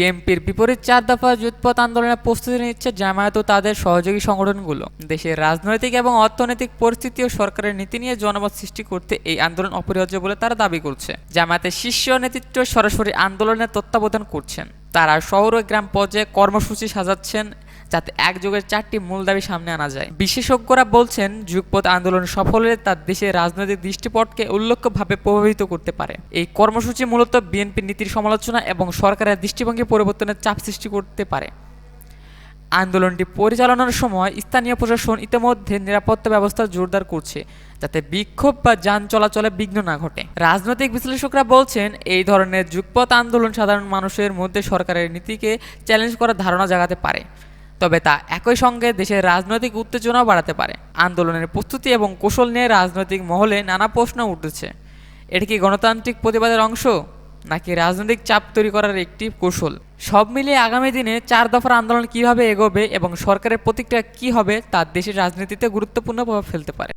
বিএনপির বিপরীত চার দফা যুদ্ধপথ আন্দোলনের প্রস্তুতি নিচ্ছে জামায়াত ও তাদের সহযোগী সংগঠনগুলো। দেশের রাজনৈতিক এবং অর্থনৈতিক পরিস্থিতি ও সরকারের নীতি নিয়ে জনমত সৃষ্টি করতে এই আন্দোলন অপরিহার্য বলে তারা দাবি করছে। জামায়াতের শীর্ষ নেতৃত্ব সরাসরি আন্দোলনের তত্ত্বাবধান করছেন। তারা শহর ও গ্রাম পর্যায়ে কর্মসূচি সাজাচ্ছেন যাতে একযোগে চারটি মূল দাবি সামনে আনা যায়। বিশেষজ্ঞরা বলছেন যুগপথ আন্দোলন সফল হলে তার দেশের রাজনৈতিক দৃষ্টিপটকে উল্লেখ্যভাবে প্রভাবিত করতে পারে। এই কর্মসূচি মূলত বিএনপি নীতির সমালোচনা এবং সরকারের দৃষ্টিভঙ্গি পরিবর্তনের চাপ সৃষ্টি করতে পারে। আন্দোলনটি পরিচালনার সময় স্থানীয় প্রশাসন ইতিমধ্যে নিরাপত্তা ব্যবস্থা জোরদার করছে, যাতে বিক্ষোভ বা যান চলাচলে বিঘ্ন না ঘটে। রাজনৈতিক বিশ্লেষকরা বলছেন, এই ধরনের যুগপথ আন্দোলন সাধারণ মানুষের মধ্যে সরকারের নীতিকে চ্যালেঞ্জ করার ধারণা জাগাতে পারে। তবে তা একই সঙ্গে দেশের রাজনৈতিক উত্তেজনা বাড়াতে পারে। আন্দোলনের প্রস্তুতি এবং কৌশল নিয়ে রাজনৈতিক মহলে নানা প্রশ্ন উঠেছে। এটি কি গণতান্ত্রিক প্রতিবাদের অংশ, নাকি রাজনৈতিক চাপ তৈরি করার একটি কৌশল? সব মিলিয়ে আগামী দিনে চার দফার আন্দোলন কীভাবে এগোবে এবং সরকারের প্রতিক্রিয়া কী হবে, তা দেশের রাজনীতিতে গুরুত্বপূর্ণ প্রভাব ফেলতে পারে।